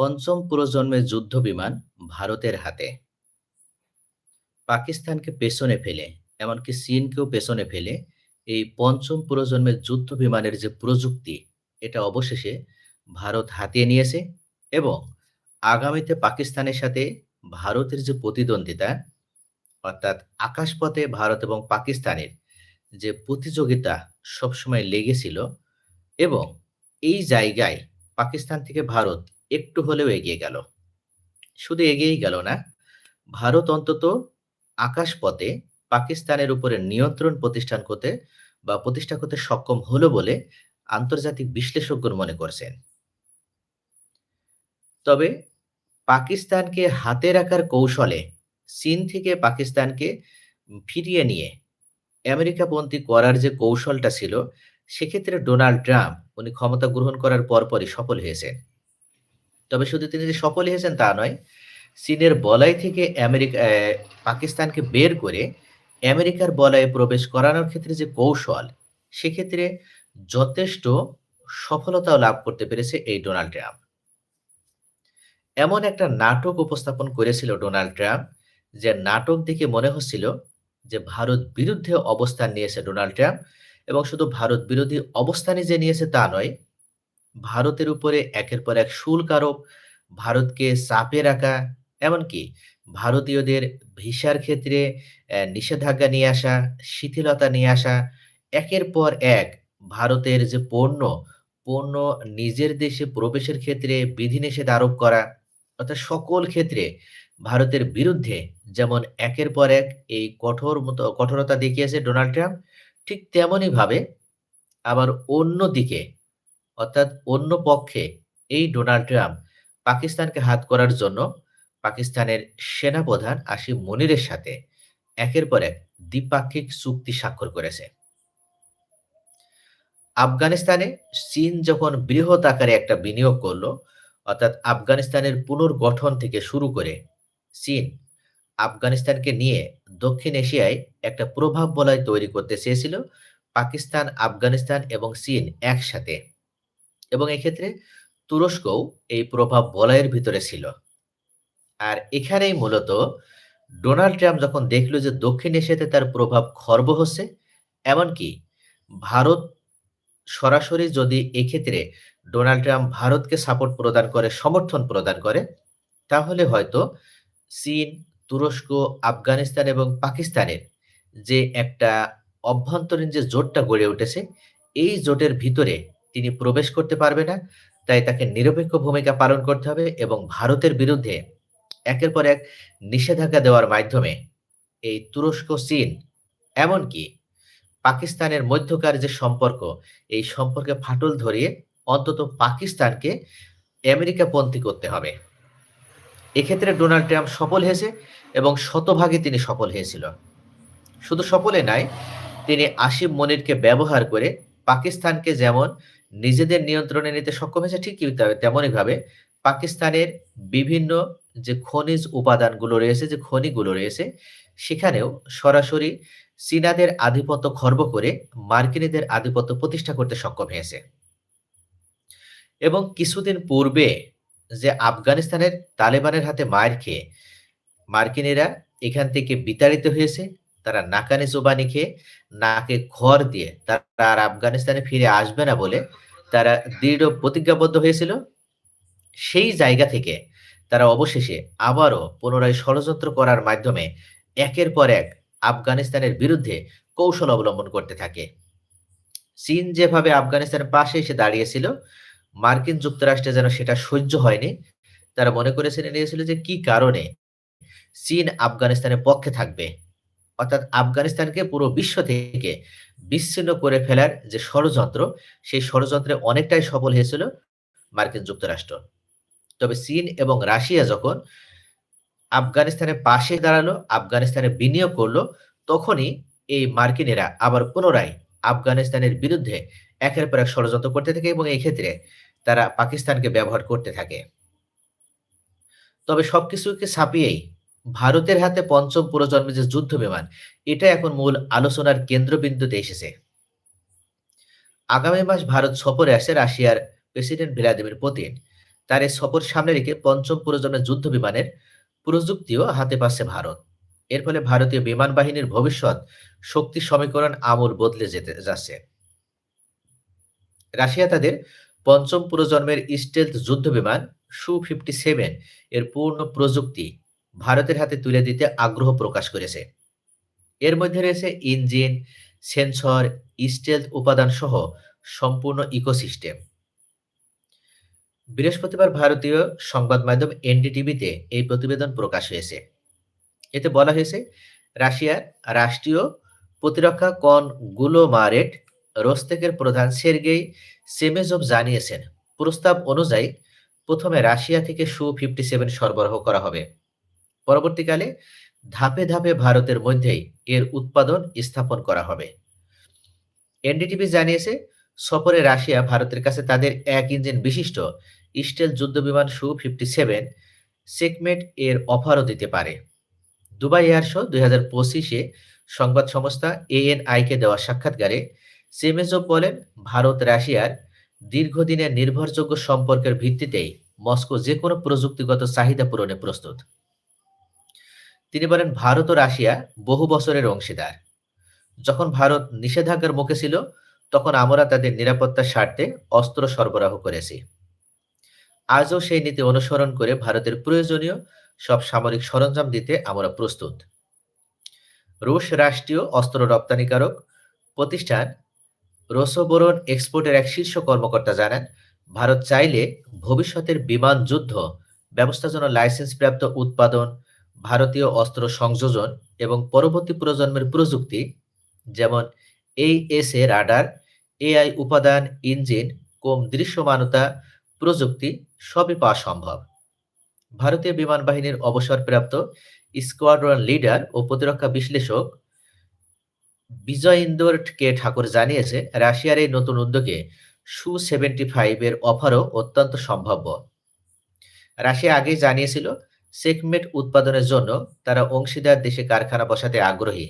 পঞ্চম প্রজন্মের যুদ্ধ বিমান ভারতের হাতে। পাকিস্তানকে পেছনে ফেলে, এমনকি চীনকেও পেছনে ফেলে এই পঞ্চম প্রজন্মের যুদ্ধ বিমানের যে প্রযুক্তি, এটা অবশেষে ভারত হাতিয়ে নিয়েছে এবং আগামীতে পাকিস্তানের সাথে ভারতের যে প্রতিদ্বন্দ্বিতা, অর্থাৎ আকাশপথে ভারত এবং পাকিস্তানের যে প্রতিযোগিতা সবসময় লেগেছিল এবং এই জায়গায় পাকিস্তান থেকে ভারত একটু হলেও এগিয়ে গেল। শুধু এগিয়েই গেল না, ভারত অন্তত আকাশপথে পাকিস্তানের উপরে নিয়ন্ত্রণ প্রতিষ্ঠান করতে বা প্রতিষ্ঠা করতে সক্ষম হলো বলে আন্তর্জাতিক বিশ্লেষকগণ মনে করছেন। তবে পাকিস্তানকে হাতে রাখার কৌশলে চীন থেকে পাকিস্তানকে ফিরিয়ে নিয়ে আমেরিকাপন্থী করার যে কৌশলটা ছিল, সেক্ষেত্রে ডোনাল্ড ট্রাম্প, উনি ক্ষমতা গ্রহণ করার পরপরই সফল হয়েছেন। তবে শুধু তিনি যে সফল হয়েছেন তা নয়, চীনের বলয় থেকে আমেরিকা পাকিস্তানকে বের করে আমেরিকার বলয়ে প্রবেশ করানোর ক্ষেত্রে যে কৌশল, সেক্ষেত্রে যথেষ্ট সফলতাও লাভ করতে পেরেছে এই ডোনাল্ড ট্রাম্প। এমন একটা নাটক উপস্থাপন করেছিল ডোনাল্ড ট্রাম্প, যে নাটক দেখে মনে হচ্ছিল যে ভারত বিরুদ্ধে অবস্থান নিয়েছে ডোনাল্ড ট্রাম্প এবং শুধু ভারত বিরোধী অবস্থানই যে নিয়েছে তা নয় ভারতের উপরে একের পর এক শুল্ক আরোপ, ভারতকে চাপে রাখা, এমনকি ভারতীয়দের ভিসার ক্ষেত্রে নিষেধাজ্ঞা নিয়ে আসা, শিথিলতা নিয়ে আসা, একের পর এক ভারতের যে পণ্য পণ্য নিজের দেশে প্রবেশের ক্ষেত্রে বিধিনিষেধ আরোপ করা, অর্থাৎ সকল ক্ষেত্রে ভারতের বিরুদ্ধে যেমন একের পর এক এই কঠোর মতো, কঠোরতা দেখিয়েছে ডোনাল্ড ট্রাম্প, ঠিক তেমনই ভাবে আবার অন্য দিকে অর্থাৎ অন্য পক্ষে এই ডোনাল্ড ট্রাম্প পাকিস্তানকে হাত করার জন্য পাকিস্তানের সেনাপ্রধান আসিফ মনিরের সাথে একের পর এক দ্বিপাক্ষিক চুক্তি স্বাক্ষর করেছে। আফগানিস্তানে চীন যখন বৃহৎ আকারে একটা বিনিয়োগ করল, অর্থাৎ আফগানিস্তানের পুনর্গঠন থেকে শুরু করে চীন আফগানিস্তানকে নিয়ে দক্ষিণ এশিয়ায় একটা প্রভাব বলয় তৈরি করতে চেয়েছিল, পাকিস্তান, আফগানিস্তান এবং চীন একসাথে। এবং এক্ষেত্রে তুরস্কও এই প্রভাব বলয়ের ভিতরে ছিল। আর এখানেই মূলত ডোনাল্ড ট্রাম্প যখন দেখল যে দক্ষিণ এশিয়াতে তার প্রভাব খর্ব হচ্ছে, এমনকি ভারত সরাসরি যদি এক্ষেত্রে ডোনাল্ড ট্রাম্প ভারতকে সাপোর্ট প্রদান করে, সমর্থন প্রদান করে, তাহলে হয়তো চীন, তুরস্ক, আফগানিস্তান এবং পাকিস্তানের যে একটা অভ্যন্তরীণ যে জোটটা গড়ে উঠেছে, এই জোটের ভিতরে তিনি প্রবেশ করতে পারবে না, তাই তাকে নিরপেক্ষ ভূমিকা পালন করতে হবে এবং ভারতের বিরুদ্ধে একের পর এক নিষেধাজ্ঞা দেওয়ার মাধ্যমে এই তুরস্ক, চীন, এমনকি পাকিস্তানের মধ্যকার যে সম্পর্ক, এই সম্পর্কে ফাটল ধরিয়ে অন্তত পাকিস্তানকে আমেরিকাপন্থী করতে হবে। এক্ষেত্রে ডোনাল্ড ট্রাম্প সফল হয়েছে এবং শতভাগে তিনি সফল হয়েছিল। শুধু সফলে নাই তিনি আসিফ মনিরকে ব্যবহার করে পাকিস্তানকে যেমন নিজেদের নিয়ন্ত্রণে নিতে সক্ষম হয়েছে ঠিক তেমনই ভাবে পাকিস্তানের বিভিন্ন যে খনিজ উপাদানগুলো রয়েছে, যে খনিগুলো রয়েছে, সেখানেও সরাসরি চীনাদের আধিপত্য খর্ব করে মার্কিনীদের আধিপত্য প্রতিষ্ঠা করতে সক্ষম হয়েছে। এবং কিছুদিন পূর্বে যে আফগানিস্তানের তালেবানের হাতে মার খেয়ে মার্কিনীরা এখান থেকে বিতাড়িত হয়েছে তারা নাকানি জোবানি খেয়ে নাকে খড় দিয়ে তারা আর আফগানিস্তানে ফিরে আসবে না বলে তারা দৃঢ় প্রতিজ্ঞাবদ্ধ হয়েছিল। সেই জায়গা থেকে তারা অবশেষে আবারও পুনরায় ষড়যন্ত্র করার মাধ্যমে একের পর এক আফগানিস্তানের বিরুদ্ধে কৌশল অবলম্বন করতে থাকে। চীন যেভাবে আফগানিস্তানের পাশে এসে দাঁড়িয়েছিল, মার্কিন যুক্তরাষ্ট্রে যেন সেটা সহ্য হয়নি, তারা মনে করেছিল নিয়েছিল যে কি কারণে চীন আফগানিস্তানের পক্ষে থাকবে। অর্থাৎ আফগানিস্তানকে পুরো বিশ্ব থেকে বিচ্ছিন্ন করে ফেলার যে ষড়যন্ত্র, সেই ষড়যন্ত্রে অনেকটাই সফল হয়েছিল মার্কিন যুক্তরাষ্ট্র। তবে চীন এবং রাশিয়া যখন আফগানিস্তানের পাশে দাঁড়াল, আফগানিস্তানে বিনিয়োগ করল, তখনই এই মার্কিনেরা আবার পুনরায় আফগানিস্তানের বিরুদ্ধে একের পর এক ষড়যন্ত্র করতে থাকে এবং এই ক্ষেত্রে তারা পাকিস্তানকে ব্যবহার করতে থাকে। তবে সবকিছুকে ছাপিয়েই ভারতের হাতে পঞ্চম প্রজন্মের যে যুদ্ধ বিমান, এটা এখন মূল আলোচনার কেন্দ্রবিন্দুতে এসেছে। আগামী মাস ভারত সফরে আসে রাশিয়ার প্রেসিডেন্ট ভ্লাদিমির পুতিন। তার এই সফর সামনে রেখে পঞ্চম প্রজন্মের যুদ্ধ বিমানের প্রযুক্তিও হাতে পাচ্ছে ভারত। এর ফলে ভারতীয় বিমান বাহিনীর ভবিষ্যৎ শক্তি সমীকরণ আমূল বদলে যেতে যাচ্ছে। রাশিয়া তাদের পঞ্চম প্রজন্মের স্টেলথ যুদ্ধ বিমান সু ফিফটি সেভেন এর পূর্ণ প্রযুক্তি ভারতের হাতে তুলে দিতে আগ্রহ প্রকাশ করেছে। এর মধ্যে রয়েছে ইঞ্জিন, সেন্সর স্টেলথ উপাদান সহ সম্পূর্ণ ইকোসিস্টেম। বৃহস্পতিবার ভারতীয় সংবাদ মাধ্যম এনডিটিভিতে এই প্রতিবেদন প্রকাশ হয়েছে। এতে বলা হয়েছে, রাশিয়ার রাষ্ট্রীয় প্রতিরক্ষা কন গুলোমারেট রোস্তেকের প্রধান সের্গেই সেমেজভ জানিয়েছেন, প্রস্তাব অনুযায়ী প্রথমে রাশিয়া থেকে সু ফিফটি সেভেন সরবরাহ করা হবে। পরবর্তীকালে ধাপে ধাপে ভারতের মধ্যেই এর উৎপাদন স্থাপন করা হবে। এনডিটিভি জানিয়েছে, সফরে রাশিয়া ভারতের কাছে তাদের এক ইঞ্জিন বিশিষ্ট স্টেল যুদ্ধবিমান সু ফিফটি সেভেন সেকমেট এর অফারও দিতে পারে। দুবাই এয়ার শো দুই হাজার পঁচিশে সংবাদ সংস্থা এএনআইকে দেওয়া সাক্ষাৎকারে সেমেজভ বলেন, ভারত রাশিয়ার দীর্ঘদিনের নির্ভরযোগ্য সম্পর্কের ভিত্তিতেই মস্কো যে কোনো প্রযুক্তিগত চাহিদা পূরণে প্রস্তুত। তিনি বলেন, ভারত ও রাশিয়া বহু বছরের অংশীদার। যখন ভারত নিষেধাজ্ঞার মুখে ছিল, তখন আমরা তাদের নিরাপত্তার স্বার্থে অস্ত্র সরবরাহ করেছি। আজও সেই নীতি অনুসরণ করে ভারতের প্রয়োজনীয় সব সামরিক সরঞ্জাম দিতে আমরা প্রস্তুত। রুশ রাষ্ট্রীয় অস্ত্র রপ্তানিকারক প্রতিষ্ঠান রোসোবোরন এক্সপোর্টের এক শীর্ষ কর্মকর্তা জানান, ভারত চাইলে ভবিষ্যতের বিমান যুদ্ধ, ব্যবস্থার জন্য লাইসেন্স প্রাপ্ত উৎপাদন ভারতীয় অস্ত্র সংযোজন এবং পরবর্তী প্রজন্মের প্রযুক্তি, যেমন এই এস এ রাডার এআই উপাদান, ইঞ্জিন, কম দৃশ্যমানতা, প্রযুক্তি, সবই পাওয়া সম্ভব। ভারতীয় বিমান বাহিনীর অবসরপ্রাপ্ত স্কোয়াড্রন লিডার ও প্রতিরক্ষা বিশ্লেষক বিজয় ইন্দোর কে ঠাকুর জানিয়েছে, রাশিয়ার এই নতুন উদ্যোগে সু সেভেন্টি ফাইভ এর অফারও অত্যন্ত সম্ভাব্য। রাশিয়া আগেই জানিয়েছিল সেকমেট উৎপাদনের জন্য তারা অংশীদার দেশে কারখানা বসাতে আগ্রহী,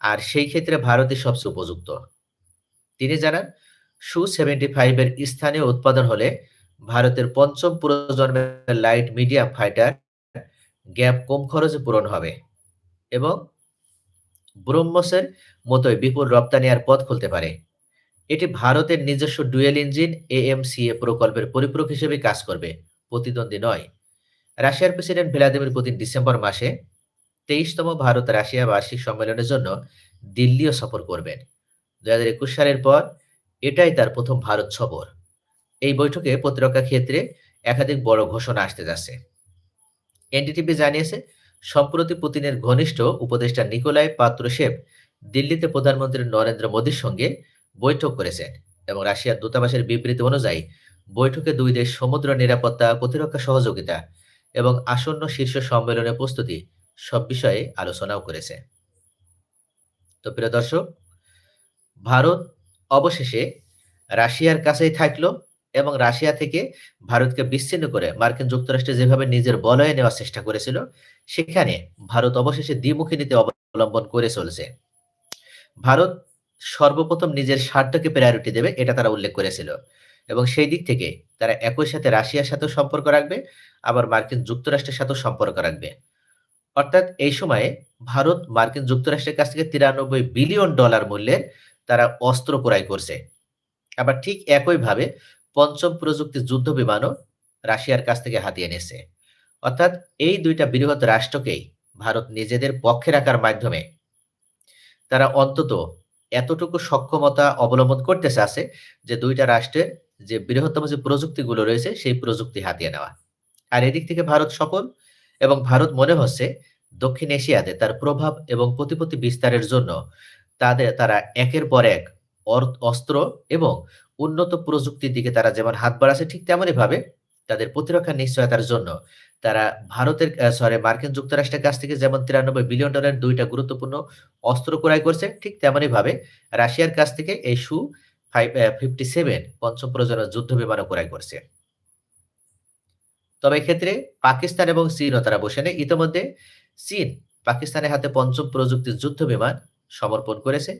আর সেই ক্ষেত্রে ভারতই সবচেয়ে উপযুক্ত। তিনি জানান, সু সেভেন্টি ফাইভের স্থানীয় উৎপাদন হলে ভারতের পঞ্চম প্রজন্মের লাইট মিডিয়াম ফাইটার গ্যাপ কম খরচে পূরণ হবে এবং ব্রহ্মসের মতোই বিপুল রপ্তানি আর পথ খুলতে পারে। এটি ভারতের নিজস্ব ডুয়েল ইঞ্জিন এএমসিএ প্রকল্পের পরিপূরক হিসেবে কাজ করবে, প্রতিদ্বন্দ্বী নয়। রাশিয়ার প্রেসিডেন্ট ভ্লাদিমির পুতিন ডিসেম্বর মাসে তেইশতম ভারত রাশিয়া বার্ষিক সম্মেলনের জন্য দিল্লিও সফর করবেন। দুই হাজার একুশ সালের পর এটাই তার প্রথম ভারত সফর। এই বৈঠকে প্রতিরক্ষা ক্ষেত্রে একাধিক বড় ঘোষণা আসতে যাচ্ছে। এনডিটিভি জানিয়েছে, সম্প্রতি পুতিনের ঘনিষ্ঠ উপদেষ্টা নিকোলাই পাত্রশেভ দিল্লিতে প্রধানমন্ত্রী নরেন্দ্র মোদীর সঙ্গে বৈঠক করেছেন এবং রাশিয়ার দূতাবাসের বিবৃতি অনুযায়ী বৈঠকে দুই দেশ সমুদ্র নিরাপত্তা, প্রতিরক্ষা সহযোগিতা এবং আসন্ন শীর্ষ সম্মেলনের প্রস্তুতি সব বিষয়ে আলোচনাও করেছে। তো প্রিয় দর্শক, ভারত অবশেষে রাশিয়ার কাছেই থাকল এবং রাশিয়া থেকে ভারতকে বিচ্ছিন্ন করে মার্কিন যুক্তরাষ্ট্রে যেভাবে নিজের বলয়ে নেওয়ার চেষ্টা করেছিল, সেখানে ভারত অবশেষে দ্বিমুখী নীতি অবলম্বন করে চলছে। ভারত সর্বপ্রথম নিজের স্বার্থকে প্রায়োরিটি দেবে, এটা তারা উল্লেখ করেছিল। এবং সেই দিক থেকে তারা একই সাথে রাশিয়ার সাথেও সম্পর্ক রাখবে, আবার মার্কিন যুক্তরাষ্ট্রের সাথেও সম্পর্ক রাখবে। অর্থাৎ এই সময়ে ভারত মার্কিন যুক্তরাষ্ট্রের কাছ থেকে তিরানব্বই বিলিয়ন ডলার মূল্যের তারা অস্ত্র ক্রয় করছে। আবার ঠিক একইভাবে পঞ্চম প্রযুক্তি যুদ্ধ বিমানও রাশিয়ার কাছ থেকে হাতিয়ে নিয়েছে। অর্থাৎ এই দুইটা বৃহৎ রাষ্ট্রকেই ভারত নিজেদের পক্ষে রাখার মাধ্যমে তারা অন্তত এতটুকু সক্ষমতা অবলম্বন করতে চাচ্ছে যে দুইটা রাষ্ট্রের যে বৃহত্তম যে প্রযুক্তিগুলো রয়েছে, সেই প্রযুক্তি হাতিয়ে নেওয়া। আর এদিক থেকে ভারত সফল এবং ভারত মনে হচ্ছে দক্ষিণ এশিয়াতে তার প্রভাব এবং প্রতিপত্তি বিস্তারের জন্য তাদের, তারা একের পর এক অস্ত্র এবং উন্নত প্রযুক্তির দিকে তারা যেমন হাত বাড়াচ্ছে ঠিক তেমনই ভাবে তাদের প্রতিরক্ষা নিশ্চয়তার জন্য তারা ভারতের সরি মার্কিন যুক্তরাষ্ট্রের কাছ থেকে যেমন তিরানব্বই বিলিয়ন ডলারের দুইটা গুরুত্বপূর্ণ অস্ত্র ক্রয় করছে, ঠিক তেমনই ভাবে রাশিয়ার কাছ থেকে এই সু ফাইভ ফিফটি সেভেন পঞ্চম প্রজন্মের যুদ্ধ বিমানও ক্রয় করছে তবে এক্ষেত্রে পাকিস্তান এবং চীনও তারা বসে নেই ইতিমধ্যে চীন পাকিস্তানের হাতে পঞ্চম প্রযুক্তির যুদ্ধ বিমান সমর্পণ করেছে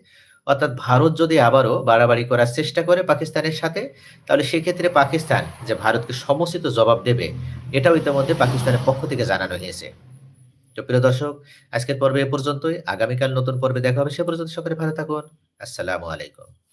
অর্থাৎ ভারত যদি আবারও বাড়াবাড়ি করার চেষ্টা করে পাকিস্তানের সাথে, তাহলে সেক্ষেত্রে পাকিস্তান যে ভারতকে সমুচিত জবাব দেবে, এটাও ইতিমধ্যে পাকিস্তানের পক্ষ থেকে জানানো হয়েছে। তো প্রিয় দর্শক, আজকের পর্বে এ পর্যন্তই। আগামীকাল নতুন পর্বে দেখা হবে। সে পর্যন্ত সকলে ভালো থাকুন। আসসালামু আলাইকুম।